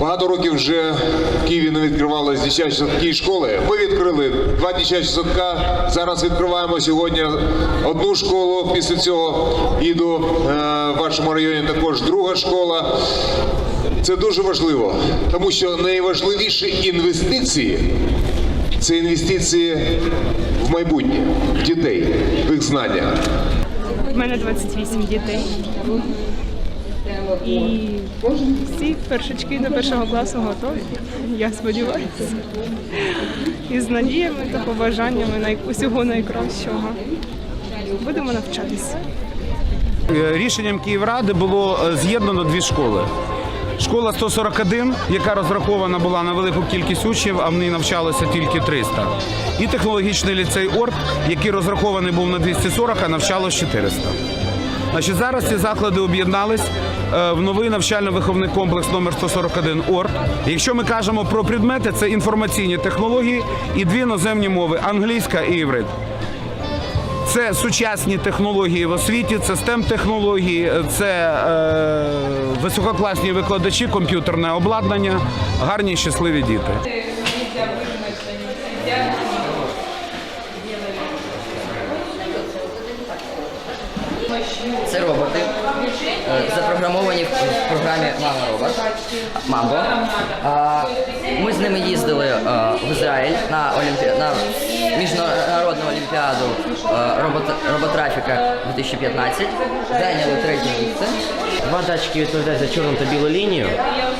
Багато років вже в Києві не відкривалися дитячі садки і школи. Ми відкрили два дитячі садка. Зараз відкриваємо сьогодні одну школу. Після цього і е, в вашому районі також друга школа. Це дуже важливо, тому що найважливіші інвестиції це інвестиції в майбутнє, в дітей, в їх знання. У мене 28 дітей. І всі першачки до першого класу готові. Я сподіваюся. І з надіями та побажаннями най- усього найкращого. Будемо навчатися. Е, Рішенням Київради було е, з'єднано дві школи. Школа 141, яка розрахована була на велику кількість учнів, а в ній навчалося тільки 300. І технологічний ліцей ОРТ, який розрахований був на 240, а навчалось 400. Значить, зараз ці заклади об'єднались в новий навчально-виховний комплекс номер 141 ОРТ. Якщо ми кажемо про предмети, це інформаційні технології і дві іноземні мови англійська і іврит. Це сучасні технології в освіті, це stem технології, це е, висококласні викладачі, комп'ютерне обладнання, гарні щасливі діти. Це роботи, е, запрограмовані в в програмі Мама Робот Мамбо. Ми з ними їздили е, в Ізраїль на олімпі... на міжнародну олімпіаду е, робот... роботрафіка 2015. Зайняли третє місце. Два датчики відповідають за чорну та білу лінію,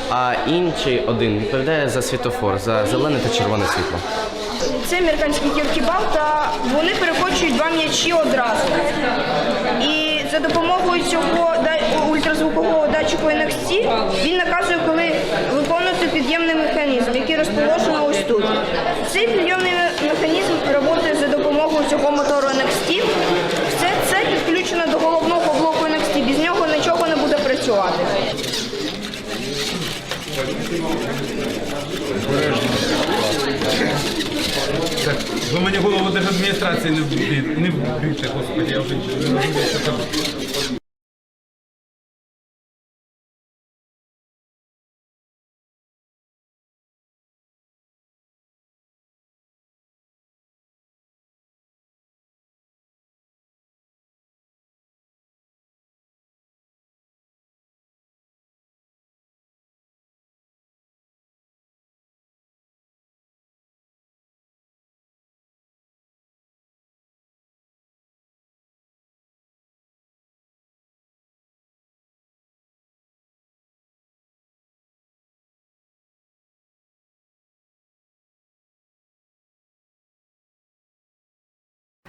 а інший один відповідає за світофор, за зелене та червоне світло. Це американський ківкібал, та вони перекочують два м'ячі одразу. І за допомогою цього ультразвукового датчику NXT він наказує, коли виконувати під'ємний механізм, який розположено ось тут. Цей підйомний механізм працює за допомогою цього мотору NXT. Все це підключено до головного блоку NXT. Без нього нічого не буде працювати. Ви мені голову держадміністрації не вб'єте, не вб'єте, господи, я вже не розумію, що там.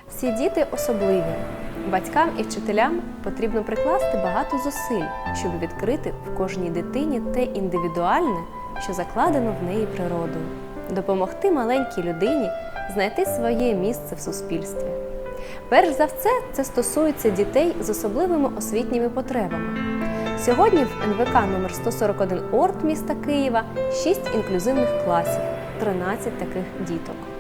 Всі діти особливі. Батькам і вчителям потрібно прикласти багато зусиль, щоб відкрити в кожній дитині те індивідуальне, що закладено в неї природою, допомогти маленькій людині знайти своє місце в суспільстві. Перш за все, це стосується дітей з особливими освітніми потребами. Сьогодні в НВК номер 141 ОРТ міста Києва 6 інклюзивних класів, 13 таких діток.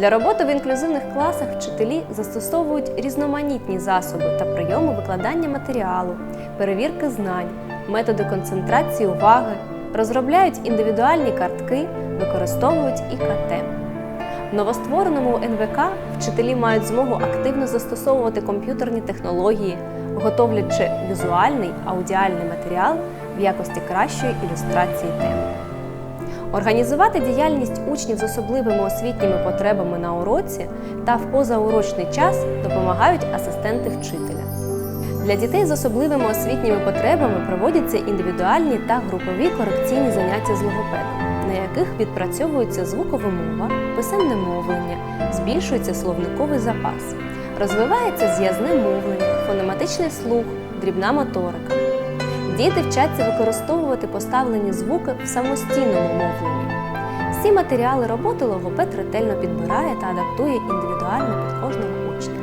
Для роботи в інклюзивних класах вчителі застосовують різноманітні засоби та прийоми викладання матеріалу, перевірки знань, методи концентрації уваги, розробляють індивідуальні картки, використовують ІКТ. В новоствореному НВК вчителі мають змогу активно застосовувати комп'ютерні технології, готовлячи візуальний аудіальний матеріал в якості кращої ілюстрації теми. Організувати діяльність учнів з особливими освітніми потребами на уроці та в позаурочний час допомагають асистенти вчителя. Для дітей з особливими освітніми потребами проводяться індивідуальні та групові корекційні заняття з логопедом, на яких відпрацьовується звукова мова, писемне мовлення, збільшується словниковий запас, розвивається з'язне мовлення, фонематичний слух, дрібна моторика. Діти вчаться використовувати поставлені звуки в самостійному мовленні. Всі матеріали роботи логопед ретельно підбирає та адаптує індивідуально під кожного учня.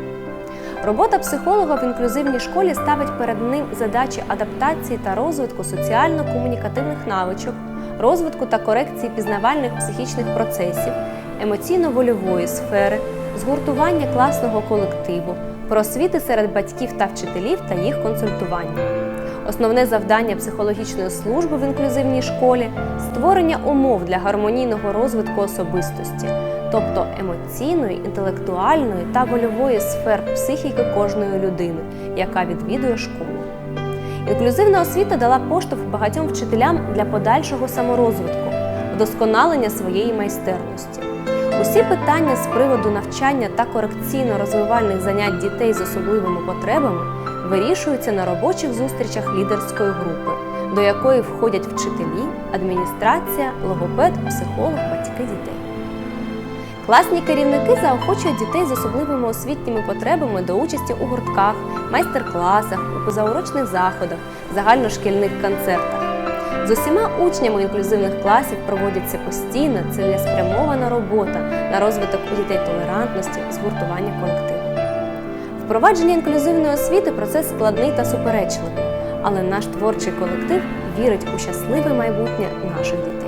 Робота психолога в інклюзивній школі ставить перед ним задачі адаптації та розвитку соціально-комунікативних навичок, розвитку та корекції пізнавальних психічних процесів, емоційно-вольової сфери, згуртування класного колективу, просвіти серед батьків та вчителів та їх консультування. Основне завдання психологічної служби в інклюзивній школі створення умов для гармонійного розвитку особистості, тобто емоційної, інтелектуальної та вольової сфер психіки кожної людини, яка відвідує школу. Інклюзивна освіта дала поштовх багатьом вчителям для подальшого саморозвитку, вдосконалення своєї майстерності. Усі питання з приводу навчання та корекційно-розвивальних занять дітей з особливими потребами вирішуються на робочих зустрічах лідерської групи, до якої входять вчителі, адміністрація, логопед, психолог, батьки дітей. Класні керівники заохочують дітей з особливими освітніми потребами до участі у гуртках, майстер-класах, у позаурочних заходах, загальношкільних концертах. З усіма учнями інклюзивних класів проводиться постійна цілеспрямована робота на розвиток у дітей толерантності, згуртування колективу. Впровадження інклюзивної освіти процес складний та суперечливий, але наш творчий колектив вірить у щасливе майбутнє наших дітей.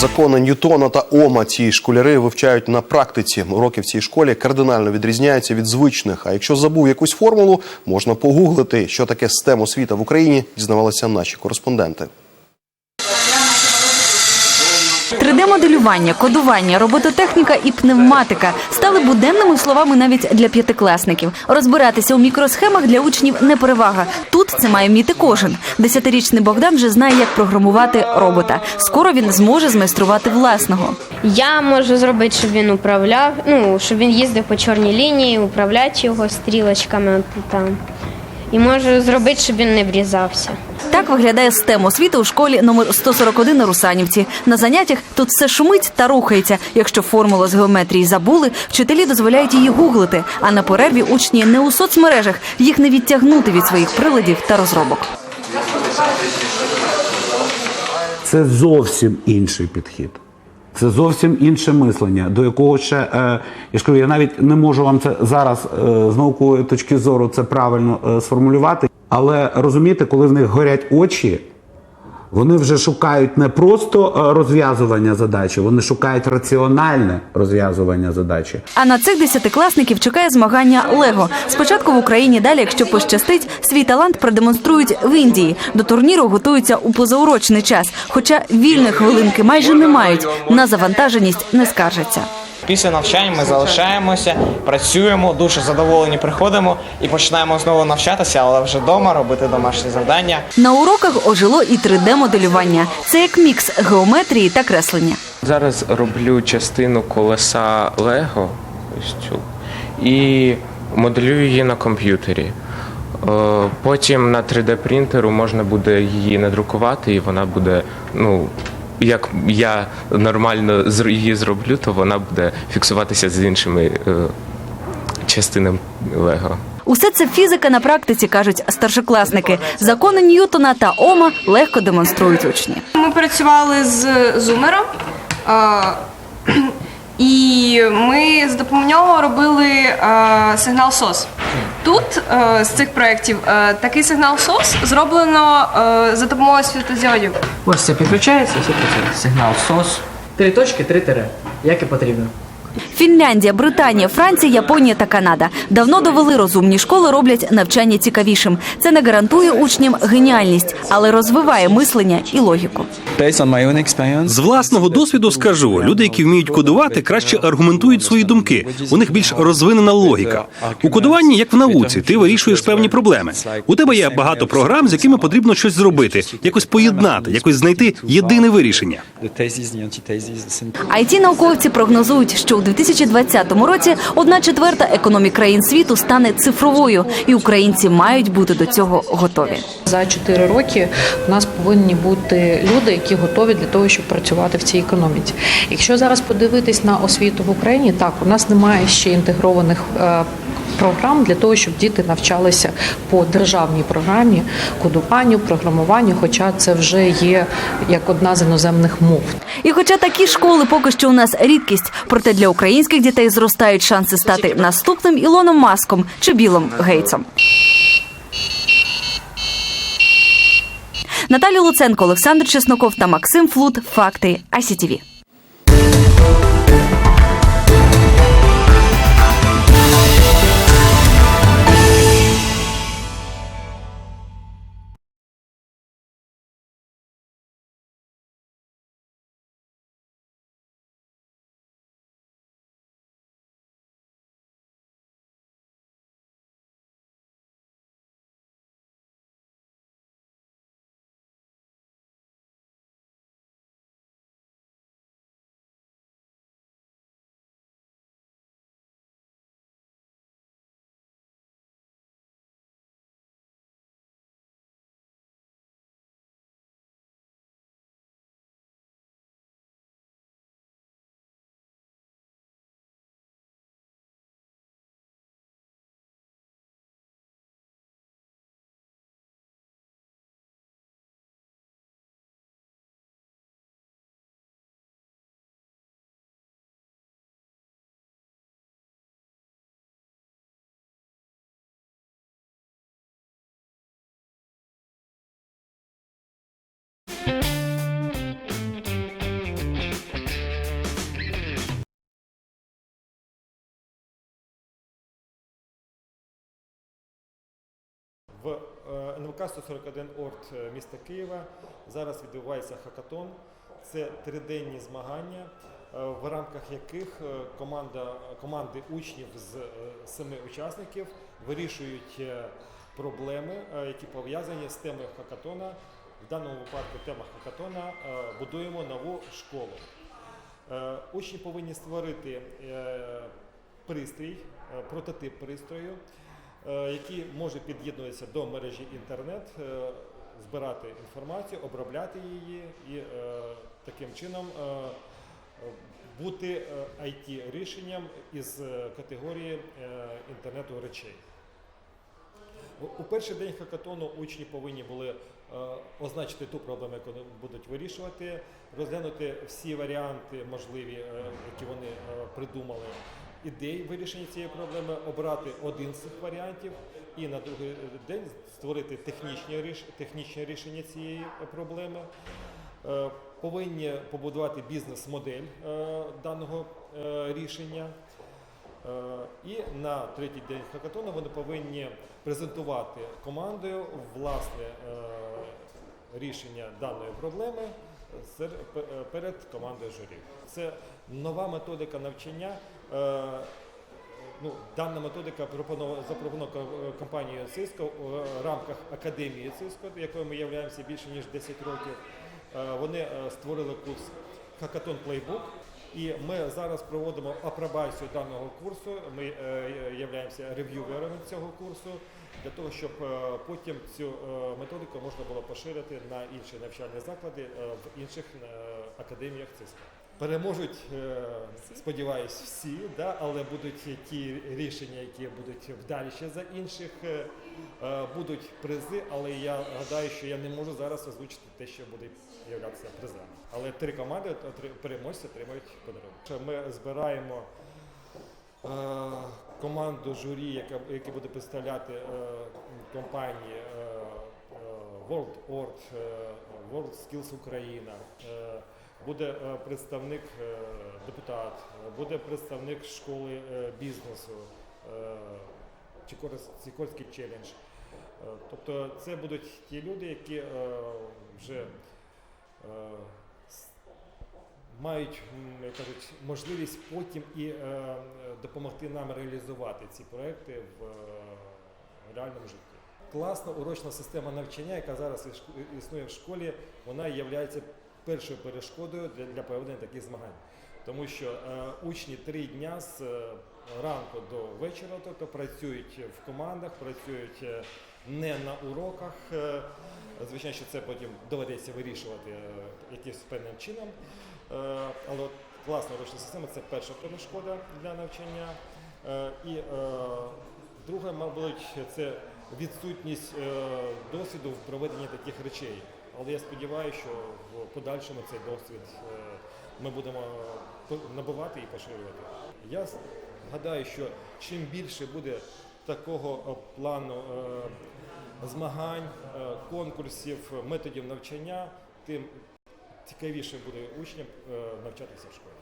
Закони Ньютона та Ома ці школяри вивчають на практиці. Уроки в цій школі кардинально відрізняються від звичних. А якщо забув якусь формулу, можна погуглити, що таке STEM освіта в Україні, дізнавалися наші кореспонденти. 3D-моделювання, кодування, робототехніка і пневматика стали буденними словами навіть для п'ятикласників. Розбиратися у мікросхемах для учнів не перевага. Тут це має вміти кожен. Десятирічний Богдан вже знає, як програмувати робота. Скоро він зможе змайструвати власного. Я можу зробити, щоб він управляв, ну, щоб він їздив по чорній лінії, управляти його стрілочками там. І можу зробити, щоб він не врізався. Так виглядає STEM освіти у школі номер 141 на Русанівці. На заняттях тут все шумить та рухається. Якщо формулу з геометрії забули, вчителі дозволяють її гуглити. А на перерві учні не у соцмережах їх не відтягнути від своїх приладів та розробок. Це зовсім інший підхід. Це зовсім інше мислення, до якого ще е, я ж кажу, я навіть не можу вам це зараз е, з наукової точки зору це правильно е, сформулювати. Але розумієте, коли в них горять очі, вони вже шукають не просто е, розв'язування задачі, вони шукають раціональне розв'язування задачі. А на цих десятикласників чекає змагання Лего. Спочатку в Україні, далі, якщо пощастить, свій талант продемонструють в Індії. До турніру готуються у позаурочний час. Хоча вільної хвилинки майже не мають. На завантаженість не скаржаться. Після навчання ми залишаємося, працюємо, дуже задоволені приходимо і починаємо знову навчатися, але вже вдома робити домашні завдання. На уроках ожило і 3D-моделювання. Це як мікс геометрії та креслення. Зараз роблю частину колеса Лего і моделюю її на комп'ютері. Е, Потім на 3D принтеру можна буде її надрукувати, і вона буде, ну, як я нормально її зроблю, то вона буде фіксуватися з іншими е, частинами Лего. Усе це фізика на практиці, кажуть старшокласники. Закони Ньютона та Ома легко демонструють учні. Ми працювали з зумером. І ми з допомогою робили а, сигнал СОС. Тут а, з цих проєктів а, такий сигнал СОС зроблено а, за допомогою світозіодів. Ось це підключається, все працює. Сигнал СОС. Три точки, три тире. Як і потрібно. Фінляндія, Британія, Франція, Японія та Канада давно довели розумні школи роблять навчання цікавішим. Це не гарантує учням геніальність, але розвиває мислення і логіку. З власного досвіду скажу, люди, які вміють кодувати, краще аргументують свої думки. У них більш розвинена логіка. У кодуванні, як в науці, ти вирішуєш певні проблеми. У тебе є багато програм, з якими потрібно щось зробити, якось поєднати, якось знайти єдине вирішення. it науковці прогнозують, що у 2020 році одна четверта економік країн світу стане цифровою, і українці мають бути до цього готові. За 4 роки у нас повинні бути люди, які готові для того, щоб працювати в цій економіці. Якщо зараз подивитись на освіту в Україні, так у нас немає ще інтегрованих. Програм для того, щоб діти навчалися по державній програмі кодуванню, програмуванню, хоча це вже є як одна з іноземних мов. І хоча такі школи поки що у нас рідкість, проте для українських дітей зростають шанси стати наступним Ілоном Маском чи Білом Гейтсом. Наталя Луценко, Олександр Чесноков та Максим Флут. Факти ICTV. В е, НВК 141 ОРТ е, міста Києва зараз відбувається хакатон. Це триденні змагання, е, в рамках яких команда, команди учнів з семи учасників вирішують проблеми, які пов'язані з темою хакатона. В даному випадку тема хакатона будуємо нову школу. Учні повинні створити пристрій, прототип пристрою, е, який може під'єднуватися до мережі інтернет, е, збирати інформацію, обробляти її і е, таким чином бути it рішенням із категорії інтернету речей. У- перший день хакатону учні повинні були означити ту проблему, яку будуть вирішувати, розглянути всі варіанти можливі, які вони придумали, ідей вирішення цієї проблеми, обрати один з цих варіантів і на другий день створити технічні, ріш- технічне рішення цієї проблеми. Е, Повинні побудувати бізнес-модель е, даного е, рішення. І на третій день хакатону вони повинні презентувати командою власне рішення даної проблеми перед командою журі. Це нова методика навчання. Е, Ну, дана методика пропонована запропонована компанією Cisco у рамках академії Cisco, якою ми являємося більше ніж 10 років. Е, Вони е, створили курс Hackathon Playbook. І ми зараз проводимо апробацію даного курсу. Ми являємося рев'юверами цього курсу для того, щоб потім цю методику можна було поширити на інші навчальні заклади в інших академіях ЦИСКО. Переможуть, е, сподіваюсь, всі, да, але будуть ті рішення, які будуть вдалі ще за інших. е, е, Будуть призи, але я гадаю, що я не можу зараз озвучити те, що буде являтися призами. Але три команди переможці отримають подарунок. Ми збираємо команду журі, яка, яка буде представляти компанії World Ort, е, World Skills Україна. Буде е, представник е, депутат, буде представник школи е, бізнесу, Сікорський челендж. Тобто це будуть ті люди, які вже мають, кажуть, можливість потім і допомогти нам реалізувати ці проекти в реальному житті. Класна урочна система навчання, яка зараз існує в школі, вона є першою перешкодою для, для проведення таких змагань. Тому що е, учні три дня з е, ранку до вечора, тобто працюють в командах, працюють е, не на уроках. Е, звичайно, що це потім доведеться вирішувати е, якимось певним чином. Е, але класна урочна система це перша перешкода для навчання. Е, і е, друге, мабуть, це відсутність е, досвіду в проведенні таких речей. Але я сподіваюся, що в подальшому цей досвід е, ми будемо набувати і поширювати. Я гадаю, що чим більше буде такого е, плану е, змагань, конкурсів, методів навчання, тим цікавіше буде учням навчатися в школі.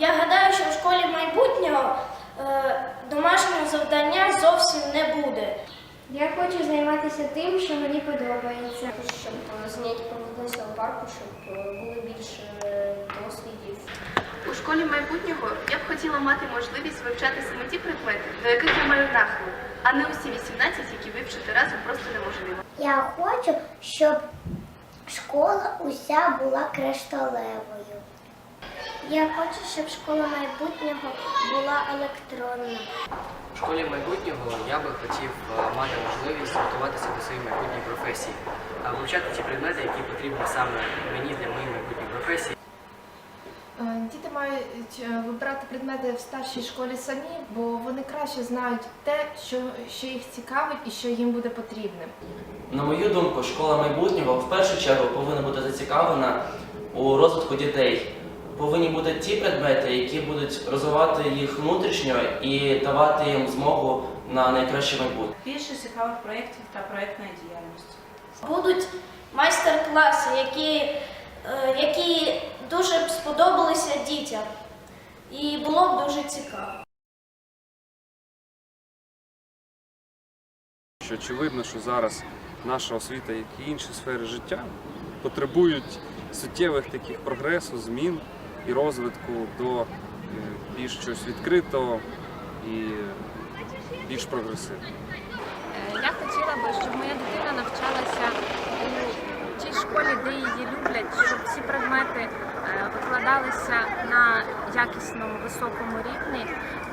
Я гадаю, що в школі майбутнього е, домашнього завдання зовсім не буде. Я хочу займатися тим, що мені подобається. Щоб е, заняття проводилися у парку, щоб е, були більше досвідів. У школі майбутнього я б хотіла мати можливість вивчати саме ті предмети, до яких я маю нахил, а не усі 18, які вивчити разом просто неможливо. Я хочу, щоб школа уся була кришталевою. Я хочу, щоб школа майбутнього була електронна. школі майбутнього я би хотів е, мати можливість готуватися до своєї майбутньої професії, а вивчати ті предмети, які потрібні саме мені для моєї майбутньої професії. Е, Діти мають е, вибирати предмети в старшій школі самі, бо вони краще знають те, що, що їх цікавить і що їм буде потрібним. На мою думку, школа майбутнього в першу чергу повинна бути зацікавлена у розвитку дітей. Повинні бути ті предмети, які будуть розвивати їх внутрішньо і давати їм змогу на найкраще майбутнє. Більше цікавих проєктів та проєктної діяльності. Будуть майстер-класи, які, е, які дуже б сподобалися дітям. І було б дуже цікаво. що очевидно, що зараз наша освіта, як і інші сфери життя, потребують суттєвих таких прогресу, змін і розвитку до е, більш щось відкритого і більш прогресивного. Я хотіла би, щоб моя дитина навчалася у тій школі, де її люблять, щоб ці предмети е, викладалися на якісному високому рівні,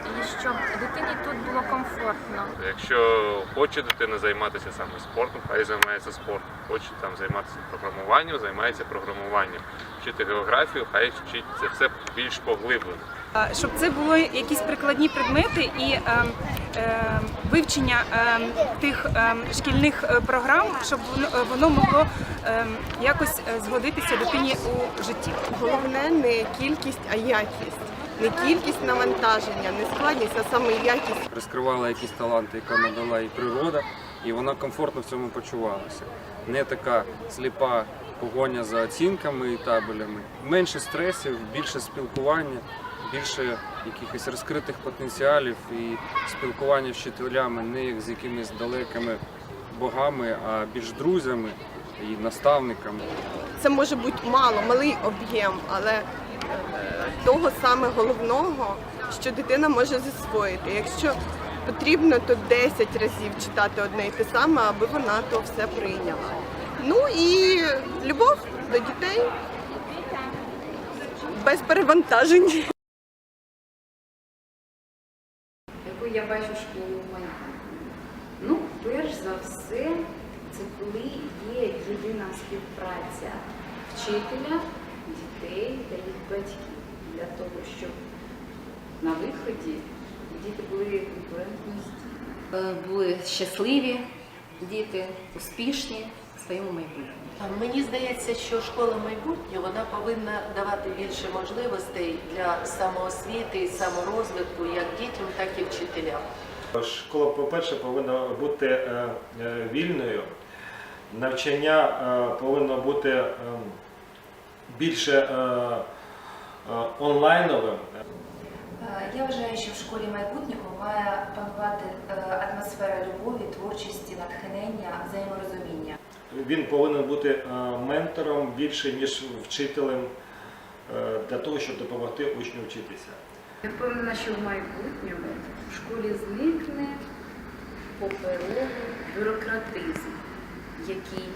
і щоб дитині тут було комфортно. Якщо хоче дитина займатися саме спортом, хай займається спортом. Хоче там займатися програмуванням, займається програмуванням. Вчити географію, хай вчить це все більш поглиблено. Щоб це були якісь прикладні предмети і е, е, вивчення е, тих е, шкільних програм, щоб воно, е, могло е, якось згодитися дитині у житті. Головне не кількість, а якість. Не кількість навантаження, не складність, а саме якість. Розкривала якісь таланти, яка надала і природа, і вона комфортно в цьому почувалася. Не така сліпа погоня за оцінками і табелями. Менше стресів, більше спілкування, більше якихось розкритих потенціалів і спілкування з вчителями не як з якимись далекими богами, а більш друзями і наставниками. Це може бути мало, малий об'єм, але е, того саме головного, що дитина може засвоїти. Якщо потрібно, то 10 разів читати одне і те саме, аби вона то все прийняла. Ну і любов до дітей без перевантажень. Бачу школу майбутньому? Ну, перш за все, це коли є єдина співпраця вчителя, дітей та їх батьків для того, щоб на виході діти були конкурентності. Е, були щасливі діти, успішні своєму майбутньому. Мені здається, що школа майбутнього вона повинна давати більше можливостей для самоосвіти і саморозвитку як дітям, так і вчителям. Школа, по-перше, повинна бути е, е, вільною. Навчання е, повинно бути більше онлайновим. Я вважаю, що в школі майбутнього має панувати атмосфера любові, творчості, натхнення, взаєморозуміння. Він повинен бути е, ментором більше, ніж вчителем е, для того, щоб допомогти учню вчитися. Я впевнена, що в майбутньому в школі зникне паперовий бюрократизм, який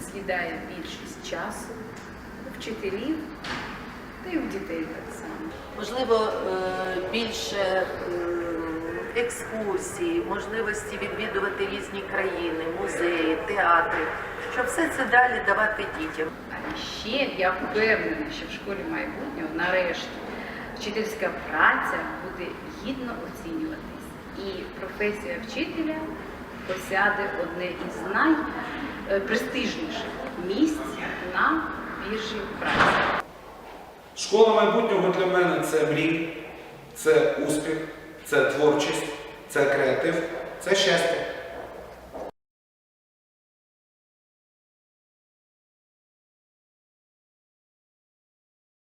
з'їдає більшість часу у вчителів та й у дітей так само. Можливо, е, більше екскурсій, можливості відвідувати різні країни, музеї, театри, щоб все це далі давати дітям. А ще я впевнена, що в школі майбутнього нарешті вчительська праця буде гідно оцінюватись. І професія вчителя посяде одне із найпрестижніших місць на біржі праці. Школа майбутнього для мене це мрій, це успіх, це творчість, це креатив, це щастя.